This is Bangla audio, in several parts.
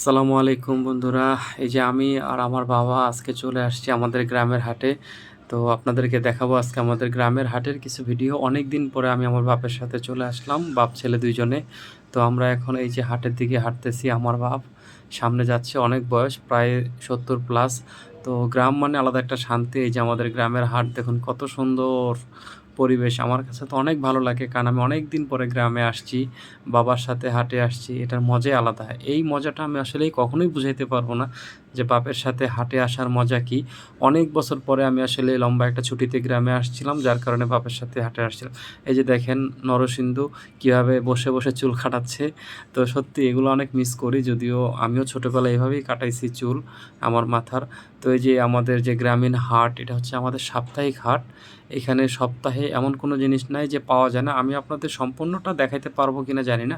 আসসালামু আলাইকুম বন্ধুরা। এই যে আমি আর আমার বাবা আজকে চলে আসছি আমাদের গ্রামের হাটে। তো আপনাদেরকে দেখাবো আজকে আমাদের গ্রামের হাটের কিছু ভিডিও। অনেক দিন পরে আমি আমার বাপের সাথে চলে আসলাম, বাপ ছেলে দুইজনে। তো আমরা এখন এই যে হাটের দিকে হাঁটতেছি, আমার বাপ সামনে যাচ্ছে, অনেক বয়স, প্রায় সত্তর প্লাস তো গ্রাম মানে আলাদা একটা শান্তি। এই যে আমাদের গ্রামের হাট, দেখুন কত সুন্দর। পরিবেশ আমার কাছে তো অনেক ভালো লাগে কারণ আমি অনেক দিন পরে গ্রামে আসছি, বাবার সাথে হাটে আসছি, এটার মজাই আলাদা। এই মজাটা আমি আসলেই কখনোই বুঝাইতে পারব না। যে বাপের সাথে হাটে আসার মজা কি? অনেক বছর পরে আমি আসলে লম্বা একটা ছুটিতে গ্রামে আসছিলাম, যার কারণে বাপের সাথে হাটে আসছিলাম। এই যে দেখেন নরসিন্ধু কীভাবে বসে বসে চুল কাটাচ্ছে তো সত্যি এগুলো অনেক মিস করি, যদিও আমিও ছোটোবেলায় এভাবেই কাটাইছি চুল আমার মাথার। তো এই যে আমাদের যে গ্রামীণ হাট, এটা হচ্ছে আমাদের সাপ্তাহিক হাট। এখানে সপ্তাহে এমন কোনো জিনিস নাই যে পাওয়া যায় না। আমি আপনাদের সম্পূর্ণটা দেখাইতে পারব কিনা জানি না।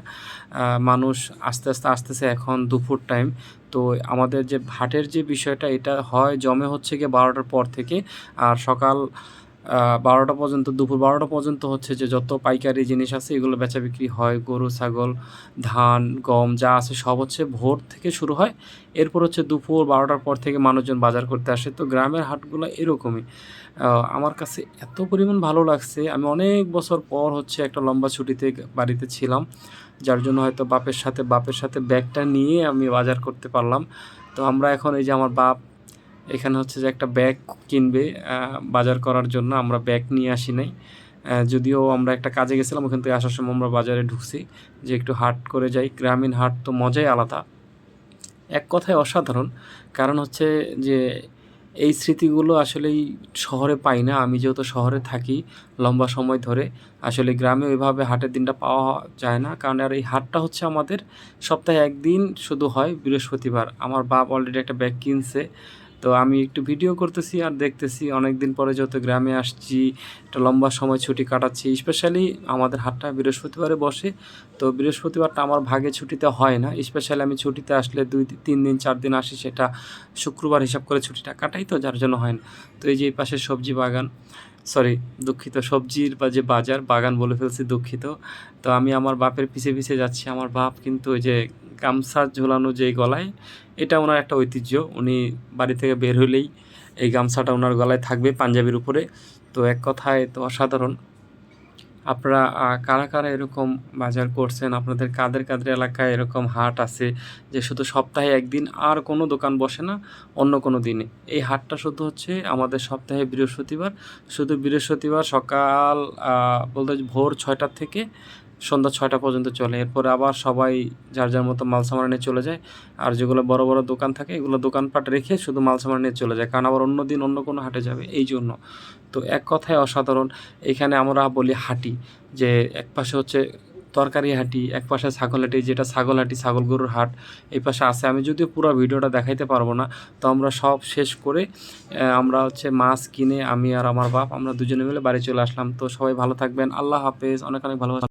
মানুষ আস্তে আস্তে আসতেছে এখন দুপুর টাইম তো আমাদের যে ভাটের যে বিষয়টা, এটা হয়, জমে হচ্ছে গিয়ে বারোটার পর থেকে। আর সকাল বারোটা পর্যন্ত, দুপুর বারোটা পর্যন্ত হচ্ছে যে যত পাইকারি জিনিস আছে, এগুলো বেচা বিক্রি হয়। গরু, ছাগল, ধান, গম যা আছে সব হচ্ছে ভোর থেকে শুরু হয়। এরপর হচ্ছে দুপুর বারোটার পর থেকে মানুষজন বাজার করতে আসে। তো গ্রামের হাটগুলো এরকমই। আমার কাছে এত পরিমাণ ভালো লাগছে। আমি অনেক বছর পর হচ্ছে একটা লম্বা ছুটিতে বাড়িতে ছিলাম, যার জন্য হয়তো বাপের সাথে বাপের সাথে ব্যাগটা নিয়ে আমি বাজার করতে পারলাম। তো আমরা এখন এই যে আমার বাপ এখানে হচ্ছে যে একটা ব্যাগ কিনবে বাজার করার জন্য। আমরা ব্যাগ নিয়ে আসি নাই। যদিও আমরা একটা কাজে গেছিলাম, ওখান থেকে আসার সময় আমরা বাজারে ঢুকছি যে একটু হাট করে যাই। গ্রামীণ হাট তো মজাই আলাদা। এক কথায় অসাধারণ। কারণ হচ্ছে যে এই স্মৃতিগুলো আসলেই শহরে পাই না। আমি যেহেতু শহরে থাকি লম্বা সময় ধরে, আসলে গ্রামে ওইভাবে হাটের দিনটা পাওয়া যায় না। কারণ আর এই হাটটা হচ্ছে আমাদের সপ্তাহে একদিন শুধু হয় বৃহস্পতিবার। আমার বাপ অলরেডি একটা ব্যাগ কিনছে। তো আমি একটু ভিডিও করতেছি আর দেখতেছি অনেক দিন পরে যত গ্রামে আসছি, একটা লম্বা সময় ছুটি কাটাচ্ছি স্পেশালি আমাদের হাটটা বৃহস্পতিবারে বসে। তো বৃহস্পতিবারটা আমার ভাগে ছুটিতে হয় না স্পেশালি আমি ছুটিতে আসলে দুই তিন দিন, চার দিন আসি সেটা শুক্রবার হিসাব করে ছুটিটা কাটাই তো, যার জন্য হয় না। তো এই যে এই পাশে সবজি বাগান সরি দুঃখিত, সবজির বা যে বাজার, বাগান বলে ফেলছি দুঃখিত। তো আমি আমার বাপের পিছে পিছে যাচ্ছি, আমার বাপ কিন্তু ওই যে গামছা ঝোলানো যে গলায়, এটা ওনার একটা ঐতিহ্য। উনি বাড়ি থেকে বের হলেই এই গামছাটা ওনার গলায় থাকবে পাঞ্জাবির উপরে। তো এক কথায় তো অসাধারণ। আপনারা কারা কারা এরকম বাজার করছেন? আপনাদের কাদের কাদের এলাকায় এরকম হাট আছে যে শুধু সপ্তাহে একদিন আর কোনো দোকান বসে না, অন্য কোনো দিনে? এই হাটটা শুধু হচ্ছে আমাদের সপ্তাহে বৃহস্পতিবার। শুধু বৃহস্পতিবার সকাল বলতে ভোর ছয়টার থেকে সন্ধ্যা ছয়টা পর্যন্ত চলে। এরপরে আবার সবাই যার যার মতো মাল সামান নিয়ে চলে যায়। আর যেগুলো বড় বড় দোকান থাকে, এগুলো দোকানপাট রেখে শুধু মাল সামান নিয়ে চলে যায়। কারণ আবার অন্য দিন অন্য কোনো হাটে যাবে, এই জন্য। তো এক কথায় অসাধারণ, এখানে আমরা বলি হাটি। যে এক পাশে হচ্ছে তরকারি হাটি, এক পাশে ছাগল হাটি, যেটা ছাগল হাটি, ছাগল গরুর হাট, এই পাশে আছে। আমি যদিও পুরো ভিডিওটা দেখাইতে পারব না, তো আমরা সব শেষ করে আমরা হচ্ছে মাছ কিনে আমি আর আমার বাপ, আমরা দুজনে মিলে বাড়ি চলে আসলাম। তো সবাই ভালো থাকবেন। আল্লাহ হাফেজ। অনেক অনেক ভালো